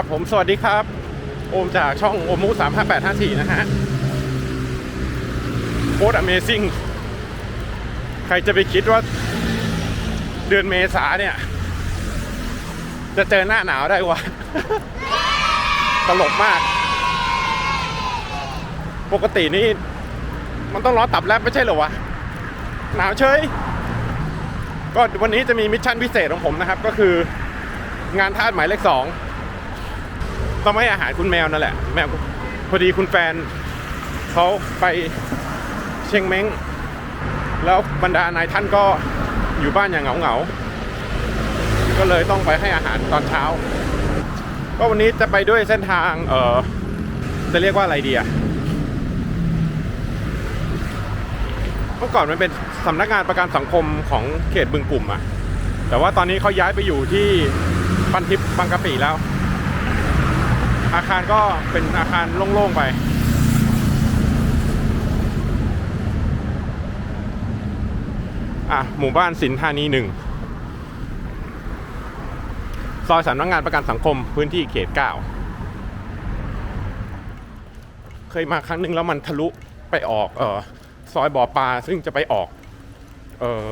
ครับผมสวัสดีครับ โอมจากช่องโอมุ35854นะฮะโคตร Amazing ใครจะไปคิดว่าเดือนเมษาเนี่ย จะเจอหน้าหนาวได้วะ ตลกมาก ปกตินี่ มันต้องร้อนตับแลบไม่ใช่เหรอวะ หนาวเฉย ก็วันนี้จะมีมิชชั่นพิเศษของผมนะครับ ก็คืองานทาสหมายเลขสอง ต้องให้อาหารคุณแมวนั่นแหละแมวพอดีคุณแฟนเขาไปเชียงเม้ง แล้วบรรดานายท่านก็อยู่บ้านอย่างเหงาๆก็เลยต้องไปให้อาหารตอนเช้า ก็วันนี้จะไปด้วยเส้นทางเออจะเรียกว่าอะไรดีอะเมื่อก่อนมันเป็นสำนักงานประกันสังคมของเขตบึงกลุ่มอะแต่ว่าตอนนี้เขาย้ายไปอยู่ที่ปันทิพย์บางกะปิแล้ว อาคารก็เป็นอาคารโล่งๆไป อะ หมู่บ้านสินธานีหนึ่งซอยสำนักงานประกันสังคมพื้นที่เขตเก้าเคยมาครั้งหนึ่งแล้วมันทะลุไปออก เออซอยบ่อปลาซึ่งจะไปออก เออ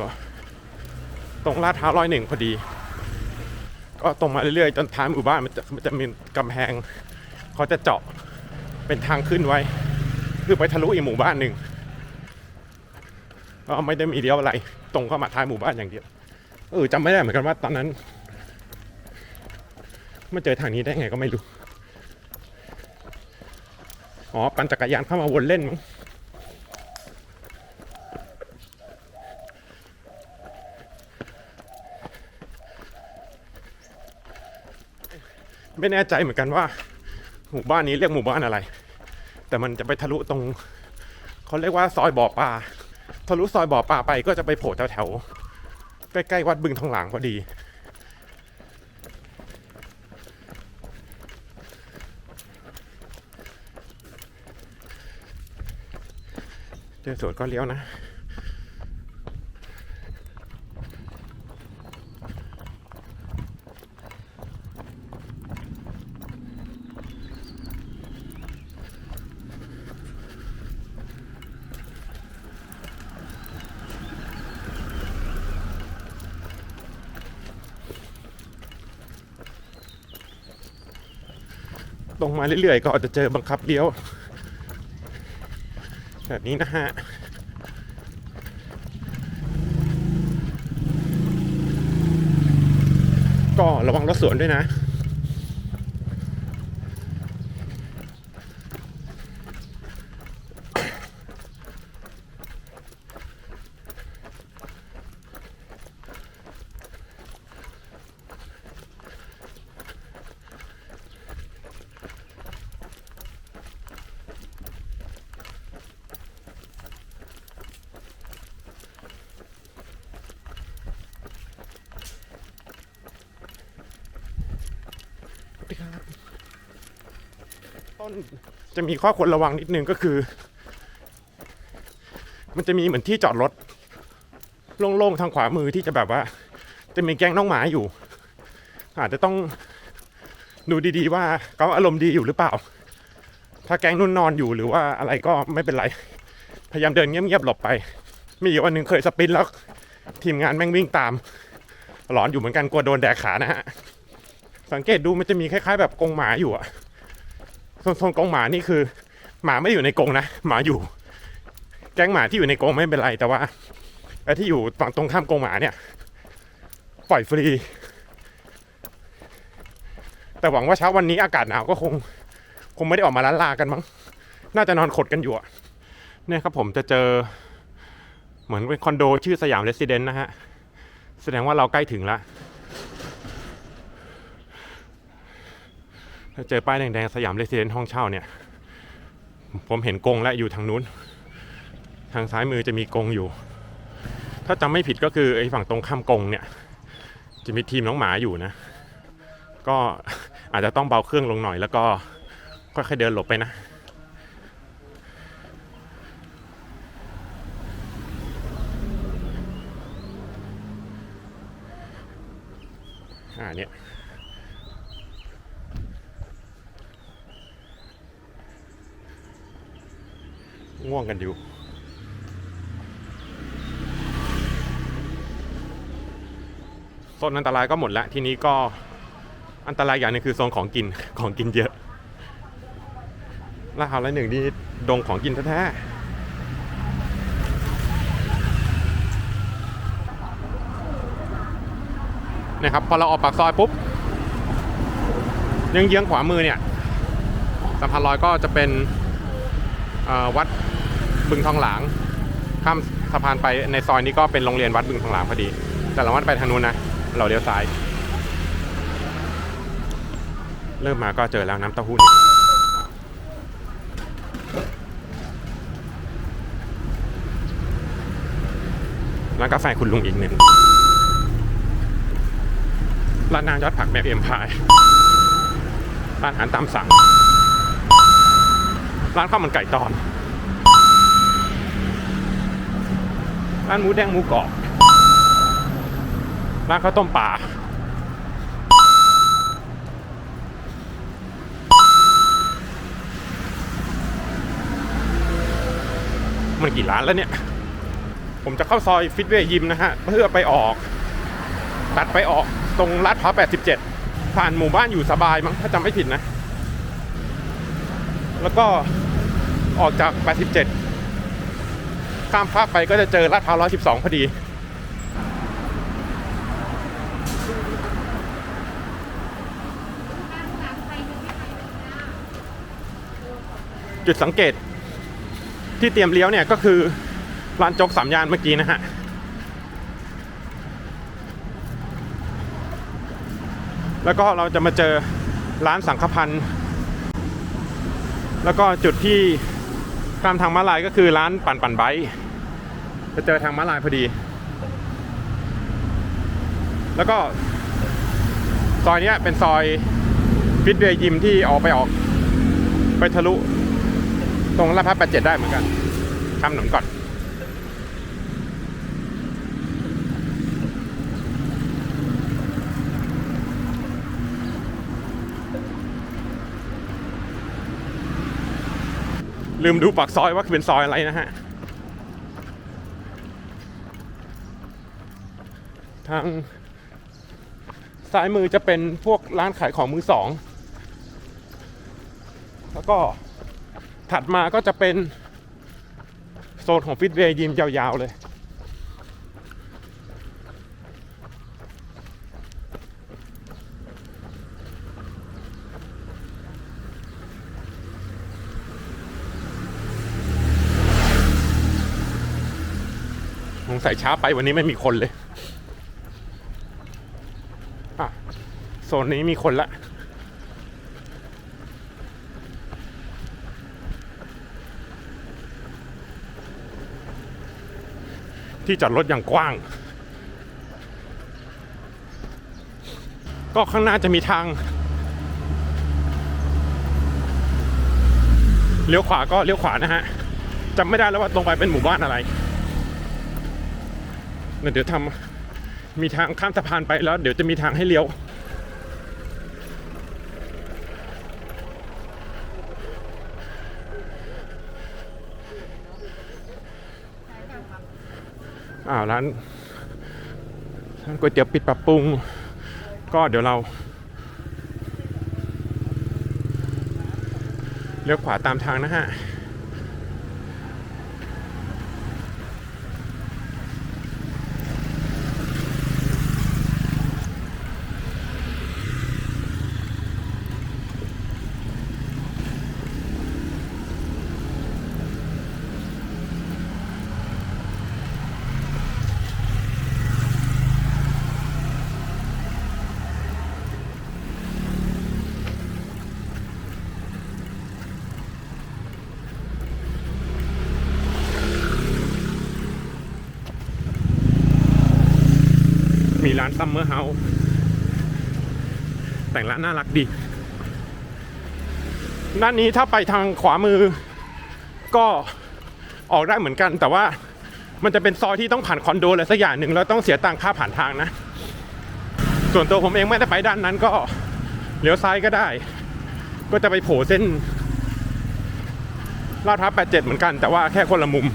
ตรงลาดพร้าวร้อยหนึ่งพอดี ก็ตรงมาเรื่อยๆ จนท้ายหมู่บ้านมันจะมันจะมีกำแพง เขาจะเจาะเป็นทางขึ้นไว้ คือไปทะลุอีกหมู่บ้านหนึ่งก็ไม่ได้มีเดียวอะไร ตรงเข้ามาท้ายหมู่บ้านอย่างเดียวเออจำไม่ได้เหมือนกันว่าตอนนั้นมาเจอทางนี้ได้ไงก็ไม่รู้ อ๋อปั่นจักรยานเข้ามาวนเล่นมั้งไม่แน่ใจเหมือนกันว่า หมู่บ้านนี้เรียกหมู่บ้านอะไร แต่มันจะไปทะลุตรงเขาเรียกว่าซอยบ่อปลาทะลุซอยบ่อปลาไปก็จะไปโผล่แถวๆใกล้ๆวัดบึงทองหลางพอดี เจอสวนก็เลี้ยวนะ มาเรื่อยๆ ก็อาจจะเจอบังคับเลี้ยว แบบนี้นะฮะก็ระวังรถสวนด้วยนะ ต้นจะมีข้อควรระวังนิดนึงก็คือ มันจะมีเหมือนที่จอดรถโล่งๆทางขวามือที่จะแบบว่า จะมีแก๊งน้องหมาอยู่ อาจจะต้องดูดีๆว่าเขาอารมณ์ดีอยู่หรือเปล่า ถ้าแก๊งนุ่นนอนอยู่หรือว่าอะไรก็ไม่เป็นไร พยายามเดินเงียบๆหลบไป มีอยู่วันหนึ่งเคยสปินแล้ว ทีมงานแม่งวิ่งตาม หลอนอยู่เหมือนกันกลัวโดนแดกขานะฮะสังเกตดูมันจะมีคล้ายๆ แบบกรงหมาอยู่อะ โซนกรงหมานี่คือ หมาไม่อยู่ในกรงนะหมาอยู่ แก๊งหมาที่อยู่ในกรงไม่เป็นไรแต่ว่าไอ้ที่อยู่ฝั่งตรงข้ามกรงหมาเนี่ย ปล่อยฟรี แต่หวังว่าเช้าวันนี้อากาศหนาวก็คง คงไม่ได้ออกมาล้านลากันมั้ง น่าจะนอนขดกันอยู่เนี่ยครับผมจะเจอ เหมือนเป็นคอนโดชื่อสยามเรสซิเดนต์นะฮะ แสดงว่าเราใกล้ถึงแล้ว ถ้าเจอป้ายแดงๆสยามเรสซิเดนต์ห้องเช่าเนี่ย ผมเห็นกงและอยู่ทางนู้น ทางซ้ายมือจะมีกงอยู่ ถ้าจำไม่ผิดก็คือไอ้ฝั่งตรงข้ามกงเนี่ย จะมีทีมน้องหมาอยู่นะ ก็อาจจะต้องเบาเครื่องลงหน่อยแล้วก็ค่อยๆเดินหลบไปนะอ่าเนี่ย ง่วงกันอยู่ โซนอันตรายก็หมดแล้ว ทีนี้ก็อันตรายอย่างหนึงคือโซนของกินของกินเยอะลาดพร้าวร้อยหนึ่งนี่ดงของกินแท้ๆนะครับ พอเราออกปากซอยปุ๊บเยื้องๆขวามือเนี่ยสะพานลอยก็จะเป็นวัด บึงทองหลางข้ามสะพานไปในซอยนี้ก็เป็นโรงเรียนวัดบึงทองหลางพอดี แต่เราวัดไปทางนู้นนะ เราเลี้ยวซ้าย เริ่มมาก็เจอแล้วน้ำเต้าหู้นี่ร้านกาแฟคุณลุงอีกหนึ่งร้านนางยอดผักแม่เอ็มพายร้านอาหารตามสั่ง ร้านข้าวมันไก่ตอน ร้านหมูแดงหมูกรอบร้านข้าวต้มป่ามันกี่ร้านแล้วเนี่ย ผมจะเข้าซอยฟิตเวย์ยิมนะฮะ เพื่อไปออก ตัดไปออกตรงลาดพร้าว87 ผ่านหมู่บ้านอยู่สบายมั้งถ้าจำไม่ผิดนะ แล้วก็ออกจาก 87 ข้ามฟากไปก็จะเจอลาดพร้าว112พอดี จุดสังเกตที่เตรียมเลี้ยวเนี่ยก็คือร้านโจ๊กสามย่านเมื่อกี้นะฮะแล้วก็เราจะมาเจอร้านสังฆพันธ์ แล้วก็จุดที่ ข้ามทางม้าลายก็คือร้านปั่นปั่นไบค์จะเจอทางม้าลายพอดี แล้วก็ซอยนี้เป็นซอยฟิตเวย์ยิมที่ออกไปออก ไปทะลุ ตรงลาดพร้าว87ได้เหมือนกันข้ามถนนก่อน ลืมดูปากซอยว่าเป็นซอยอะไรนะฮะ ทางซ้ายมือจะเป็นพวกร้านขายของมือสอง แล้วก็ถัดมาก็จะเป็นโซนของฟิตเวย์ยิมยาวๆเลย งสัยช้าไปวันนี้ไม่มีคนเลยอะโซนนี้มีคนละที่จอดรถอย่างกว้าง ก็ข้างหน้าจะมีทาง เลี้ยวขวาก็เลี้ยวขวานะฮะจำไม่ได้แล้วว่าตรงไปเป็นหมู่บ้านอะไร เดี๋ยวทำมีทางข้ามสะพานไปแล้ว เดี๋ยวจะมีทางให้เลี้ยว อ่าวร้านร้านก๋วยเตี๋ยวปิดปรับปรุง ก็เดี๋ยวเราเลี้ยวขวาตามทางนะฮะานซัมเมอร์เฮาส์แต่งร้านน่ารักดี ด้านนี้ถ้าไปทางขวามือ ก็ออกได้เหมือนกัน แต่ว่ามันจะเป็นซอยที่ต้องผ่านคอนโดอะไรสักอย่างหนึ่งแล้วต้องเสียตังค่าผ่านทางนะ ส่วนตัวผมเองไม่ได้ไปด้านนั้นก็เลี้ยวซ้ายก็ได้ ก็จะไปโผล่เส้นลาดพร้าว87เหมือนกัน แต่ว่าแค่คนละมุม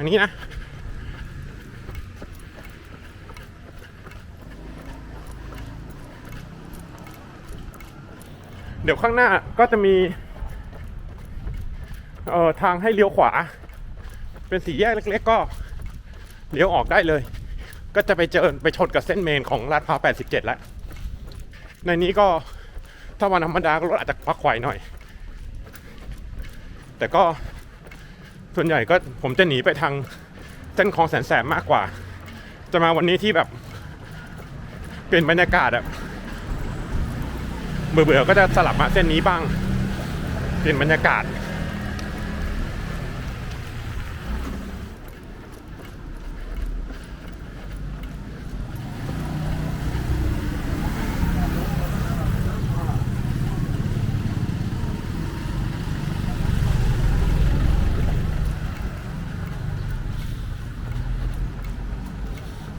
ทางนี้นะเดี๋ยวข้างหน้าก็จะมีเอ่อทางให้เลี้ยวขวา เป็นสี่แยกเล็ก ๆ ก็เลี้ยวออกได้เลย ก็จะไปเจอไปชนกับเส้นเมนของลาดพร้าว87 แล้ว ในนี้ก็ถ้าวันธรรมดาก็รถอาจจะควักไขวหน่อย แต่ก็ ส่วนใหญ่ก็ผมจะหนีไปทางเส้นคลองแสนแสบมากกว่า จะมาวันนี้ที่แบบเปลี่ยนบรรยากาศอะเบื่อๆก็จะสลับมาเส้นนี้บ้าง เปลี่ยนบรรยากาศ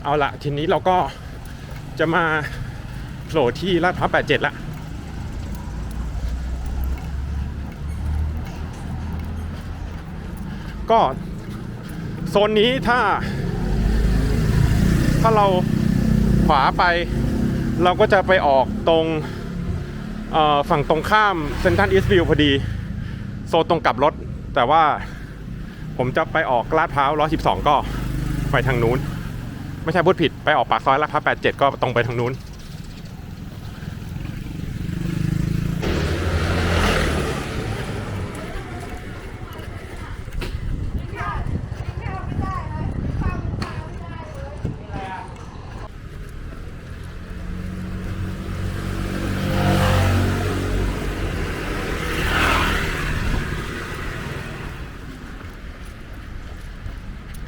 เอาละทีนี้เราก็จะมาโผล่ที่ลาดพร้าว87 ละ ก็โซนนี้ถ้า ถ้าเราขวาไป เราก็จะไปออกตรงฝั่งตรงข้ามเซนทันอีสต์วิวพอดี โซนตรงกลับรถ แต่ว่าผมจะไปออกลาดพร้าว 112 ก็ไปทางนู้น ไม่ใช่พูดผิดไปออกปากซอยลาดพร้าว87ก็ตรงไปทางนู้น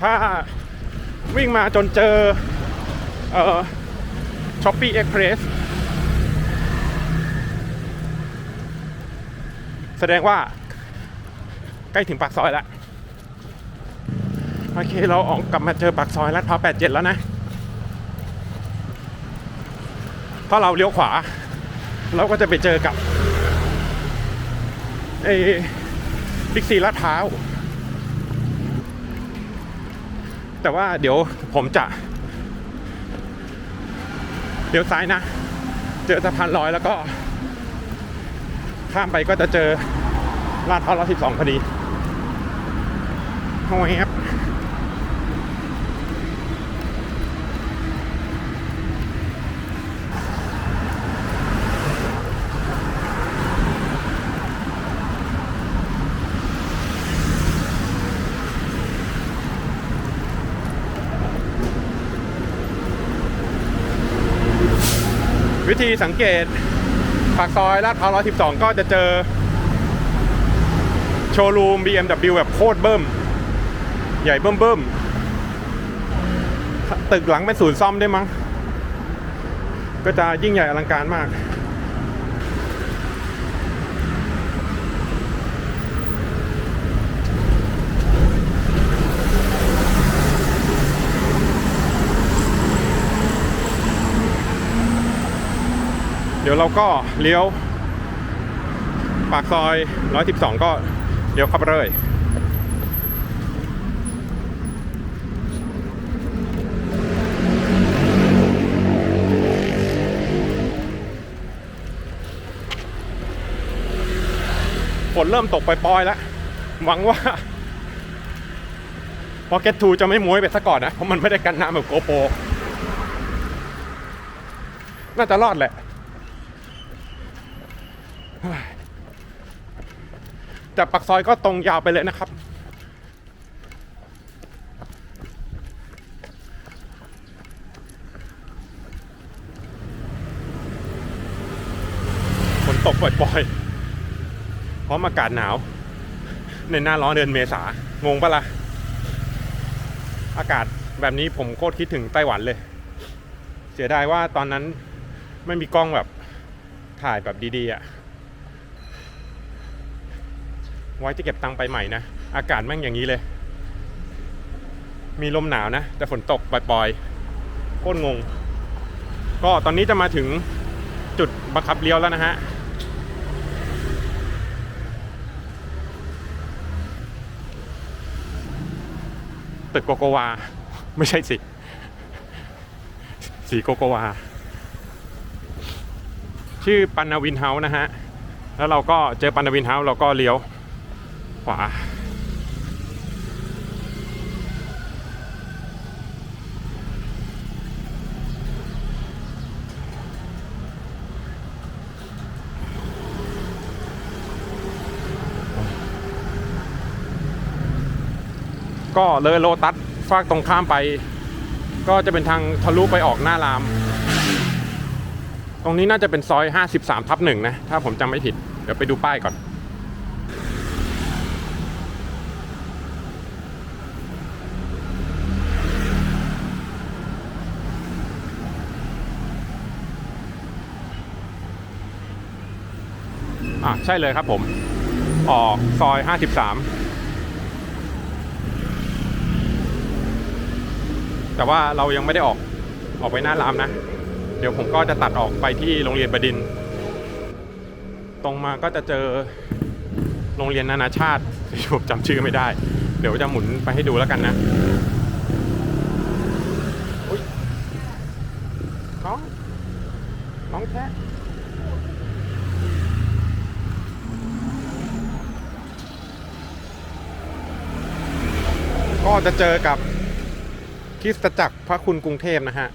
ถ้า วิ่งมาจนเจอเอ่อช้อปปี้เอ็กเพรสแสดงว่า ใกล้ถึงปากซอยแล้ว โอเค เราออกกลับมาเจอปากซอยลาดพร้าว87แล้วนะ ถ้าเราเลี้ยวขวา เราก็จะไปเจอกับเอบิ๊กซีลาดพร้าว แต่ว่าเดี๋ยวผมจะเดี๋ยวซ้ายนะ เจอสะพานลอยแล้วก็ ข้ามไปก็จะเจอลาดพร้าวร้อยสิบสองพอดีโอ้ยครับวิ ธีสังเกตปากซอยลาดพร้าว112 ก็จะเจอ โชว์รูม BMW แบบโคตรเบิ้มใหญ่เบิ้มเบิ้มตึกหลังเป็นศูนย์ซ่อมได้มั้ง ก็จะยิ่งใหญ่อลังการมาก เดี๋ยวเราก็เลี้ยว ปากซอย 112 ก็เลี้ยวเข้าไปเลยฝนเริ่มตกไปปลอยแล้ว หวังว่า Pocket 2จะไม่ม้วยไปซะก่อนนะ เพราะมันไม่ได้กันน้ำแบบโกโปรน่าจะรอดแหละ จากปากซอยก็ตรงยาวไปเลยนะครับ ฝนตกปล่อยๆพร้อมอากาศหนาว ในหน้าร้อนเดือนเมษางงปะละ่ะ อากาศแบบนี้ผมโคตรคิดถึงไต้หวันเลย เสียดายว่าตอนนั้นไม่มีกล้องแบบถ่ายแบบดีๆอะ่ะ ไว้จะเก็บตังค์ไปใหม่นะ อากาศแม่งอย่างนี้เลย มีลมหนาวนะ แต่ฝนตกปล่อยๆโคตรงง ก็ตอนนี้จะมาถึงจุดบังคับเลี้ยวแล้วนะฮะตึกโกโกวา ไม่ใช่สิ สีโกโกวา ชื่อปันนาวินเฮาส์นะฮะ แล้วเราก็เจอปันนาวินเฮาส์เราก็เลี้ยว ขวา ก็เลยโลตัสฟากตรงข้ามไป ก็จะเป็นทางทะลุไปออกหน้าราม ตรงนี้น่าจะเป็นซอย 53ทับหนึ่งนะ ถ้าผมจำไม่ผิด เดี๋ยวไปดูป้ายก่อน อะใช่เลยครับผม ออกซอย 53 แต่ว่าเรายังไม่ได้ออกออกไปหน้ารามนะ เดี๋ยวผมก็จะตัดออกไปที่โรงเรียนบดิน ตรงมาก็จะเจอโรงเรียนนานาชาติผมจำชื่อไม่ได้ เดี๋ยวจะหมุนไปให้ดูแล้วกันนะอุ๊ยน้อง น้องแท้ ก็จะเจอกับคริสตจักรพระคุณกรุงเทพนะฮะ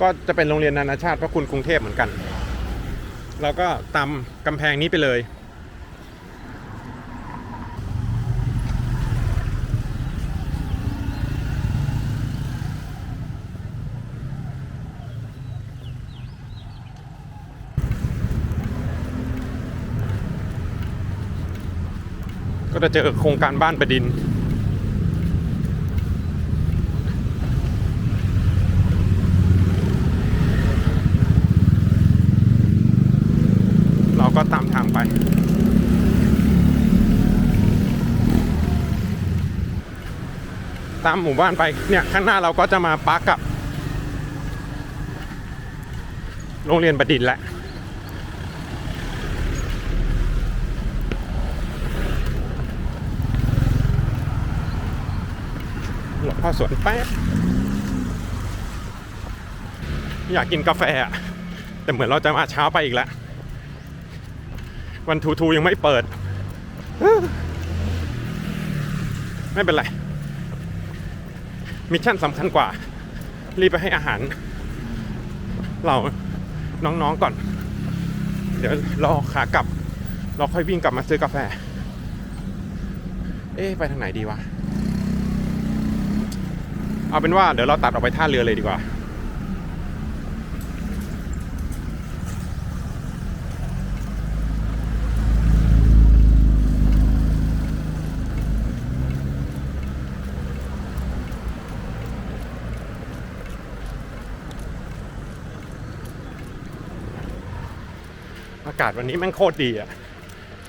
ก็จะเป็นโรงเรียนนานาชาติพระคุณกรุงเทพเหมือนกันเราก็ตามกำแพงนี้ไปเลย จะเจอโครงการบ้านประดิน เราก็ตามทางไป ตามหมู่บ้านไป เนี่ย ข้างหน้าเราก็จะมาปักกับ โรงเรียนประดิษฐ์แหละ หลบ เข้าสวนแป๊บอยากกินกาแฟอะแต่เหมือนเราจะมาเช้าไปอีกแล้ว วันทูทูยังไม่เปิด ไม่เป็นไร มิชชั่นสำคัญกว่า รีบไปให้อาหาร เราน้องๆก่อน เดี๋ยวรอขากลับ เราค่อยวิ่งกลับมาซื้อกาแฟ เอ๊ะ ไปทางไหนดีวะ เอาเป็นว่าเดี๋ยวเราตัดออกไปท่าเรือเลยดีกว่า อากาศวันนี้แม่งโคตรดีอะ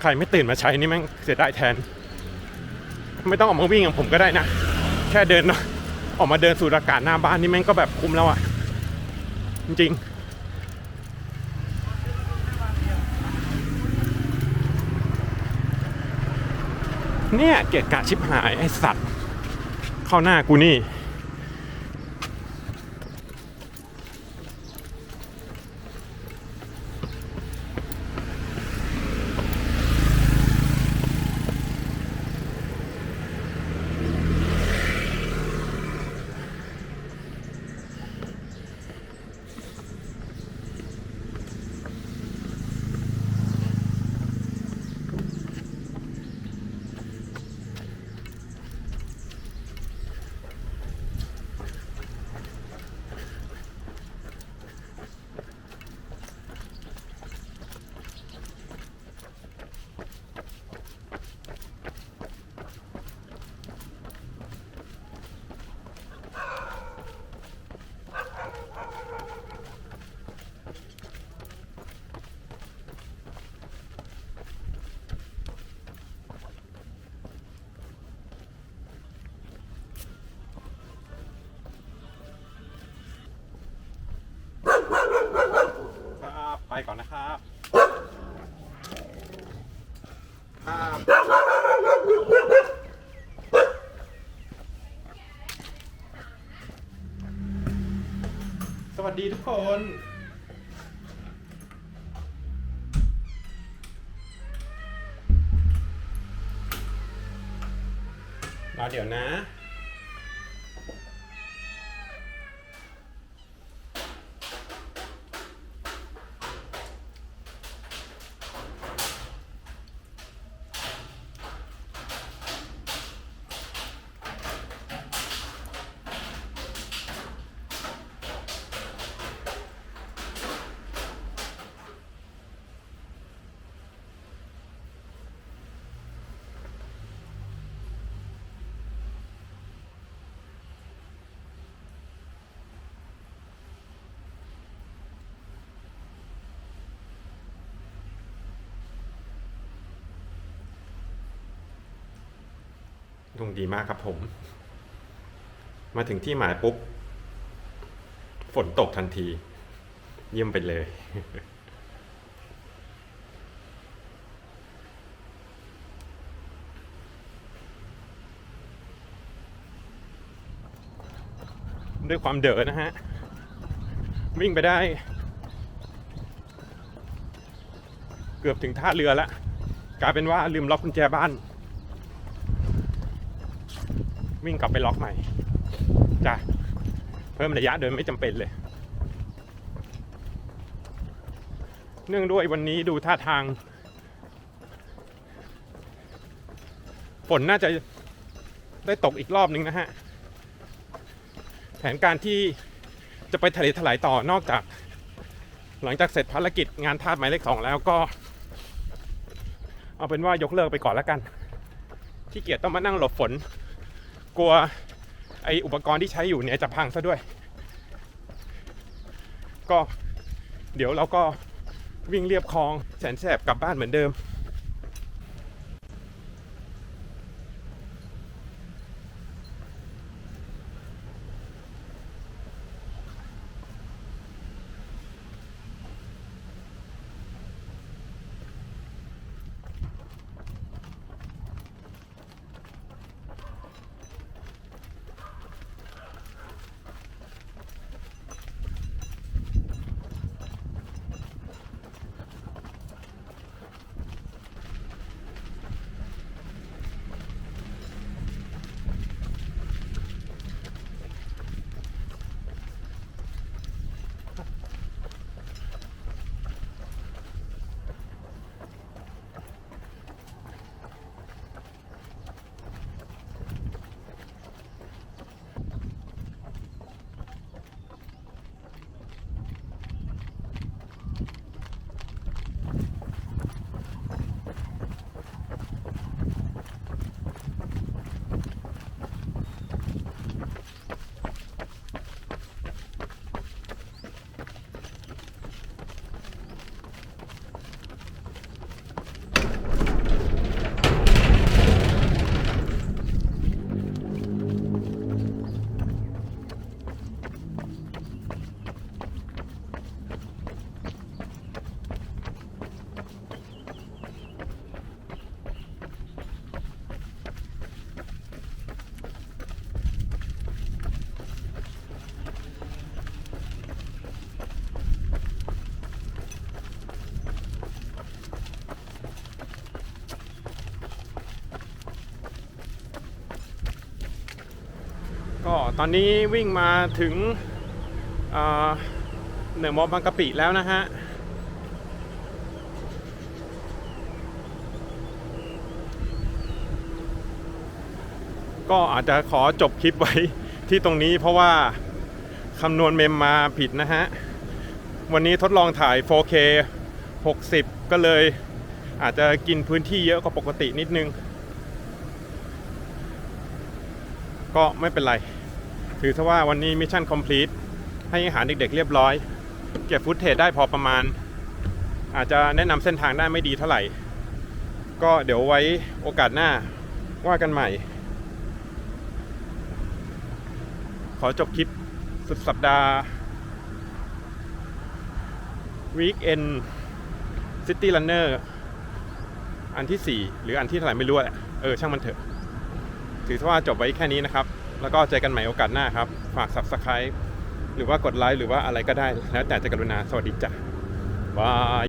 ใครไม่ตื่นมาใช้นี่แม่งเสียดายแทน ไม่ต้องออกมาวิ่งกับผมก็ได้นะ แค่เดินเนอะ ออกมาเดินสูดอากาศหน้าบ้านนี่แม่งก็แบบคุ้มแล้วอะ จริงเนี่ยเกียดกะชิบหายไอสัตว์ เข้าหน้ากูนี่ ดีทุกคน รอเดี๋ยวนะ ดวงดีมากครับผม มาถึงที่หมายปุ๊บ ฝนตกทันที เยี่ยมไปเลย ด้วยความเด๋อนะฮะ วิ่งไปได้ เกือบถึงท่าเรือล้วกลายเป็นว่าลืมล็อกกุญแจบ้าน วิ่งกลับไปล็อกใหม่จ้ะเพิ่มระยะโดยไม่จำเป็นเลย เนื่องด้วยวันนี้ดูท่าทางฝนน่าจะได้ตกอีกรอบนึงนะฮะ แผนการที่จะไปทะเลถลายต่อนอกจาก หลังจากเสร็จภารกิจงานทาสหมายเลขสองแล้วก็ เอาเป็นว่ายกเลิกไปก่อนแล้วกัน ที่เกียจต้องมานั่งหลบฝน กลัวไออุปกรณ์ที่ใช้อยู่เนี่ยจะพังซะด้วย ก็เดี๋ยวเราก็วิ่งเรียบคลองแสนแสบกลับบ้านเหมือนเดิม ตอนนี้วิ่งมาถึงเอ่อเหนือมอบางกะปิแล้วนะฮะ ก็อาจจะขอจบคลิปไว้ที่ตรงนี้เพราะว่าคำนวณเมมมาผิดนะฮะ วันนี้ทดลองถ่าย 4K 60 ก็เลยอาจจะกินพื้นที่เยอะกว่าปกตินิดนึง ก็ไม่เป็นไร ถือซะว่าวันนี้มิชชั่นคอมพลีทให้อาหารเด็กๆเรียบร้อย เก็บฟุตเทจได้พอประมาณ อาจจะแนะนำเส้นทางได้ไม่ดีเท่าไหร่ ก็เดี๋ยวไว้โอกาสหน้าว่ากันใหม่ ขอจบคลิปสุดสัปดาห์ Weekend City Runner อันที่ 4 หรืออันที่เท่าไหร่ไม่รู้อะเออ ช่างมันเถอะ ถือว่าจบไว้แค่นี้นะครับ แล้วก็เจอกันใหม่โอกาสหน้าครับ ฝาก Subscribe หรือว่ากดไลค์หรือว่าอะไรก็ได้ แล้วแต่จะกรุณาสวัสดีจ้ะบาย